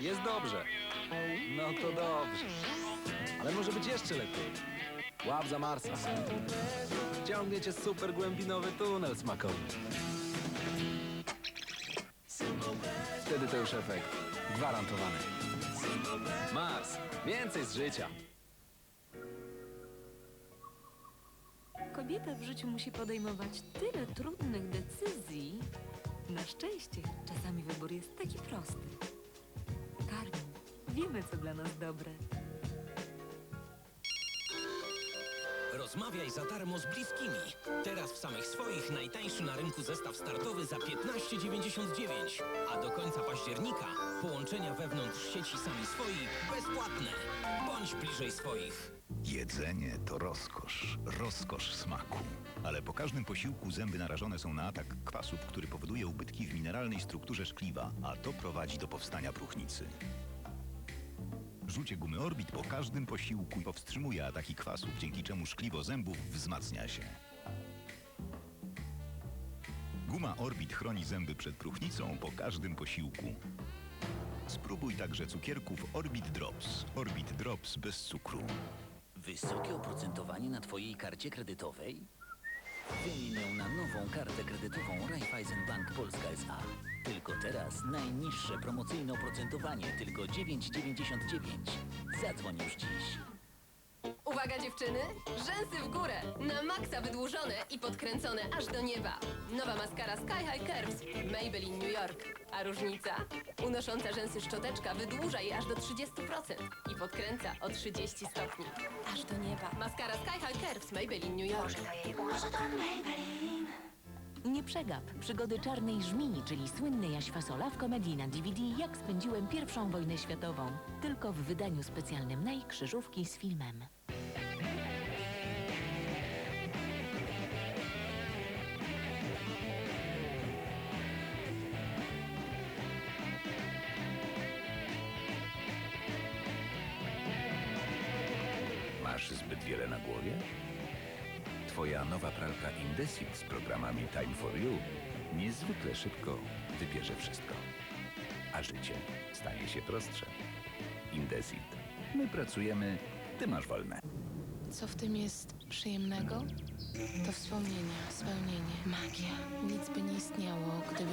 Jest dobrze. No to dobrze. Ale może być jeszcze lepiej. Łap za Marsa. Ciągnie cię super głębinowy tunel smakowy. Wtedy to już efekt. Gwarantowany. Mars. Więcej z życia. Kobieta w życiu musi podejmować tyle trudnych decyzji. Na szczęście czasami wybór jest taki prosty. Wiemy co dla nas dobre. Rozmawiaj za darmo z bliskimi. Teraz w samych swoich najtańszy na rynku zestaw startowy za 15,99. A do końca października połączenia wewnątrz sieci sami swoi bezpłatne. Bądź bliżej swoich. Jedzenie to rozkosz, rozkosz smaku. Ale po każdym posiłku zęby narażone są na atak kwasów, który powoduje ubytki w mineralnej strukturze szkliwa, a to prowadzi do powstania próchnicy. Rzucie gumy Orbit po każdym posiłku powstrzymuje ataki kwasów, dzięki czemu szkliwo zębów wzmacnia się. Guma Orbit chroni zęby przed próchnicą po każdym posiłku. Spróbuj także cukierków Orbit Drops. Orbit Drops bez cukru. Wysokie oprocentowanie na Twojej karcie kredytowej? Wymień ją na nową kartę kredytową Raiffeisen Bank Polska S.A. Tylko teraz najniższe promocyjne oprocentowanie, tylko 9,99. Zadzwoń już dziś. Uwaga dziewczyny, rzęsy w górę, na maksa wydłużone i podkręcone aż do nieba. Nowa maskara Sky High Curves Maybelline New York. A różnica? Unosząca rzęsy szczoteczka wydłuża je aż do 30% i podkręca o 30 stopni. Aż do nieba. Maskara Sky High Curves Maybelline New York. Nie przegap przygody czarnej żmii, czyli słynnej Jaś Fasola w komedii na DVD Jak spędziłem pierwszą wojnę światową. Tylko w wydaniu specjalnym na i krzyżówki z filmem. Masz zbyt wiele na głowie? Twoja nowa pralka Indesit z programami Time for You niezwykle szybko wybierze wszystko. A życie stanie się prostsze. Indesit. My pracujemy, ty masz wolne. Co w tym jest przyjemnego? To wspomnienia, spełnienie, magia. Nic by nie istniało, gdyby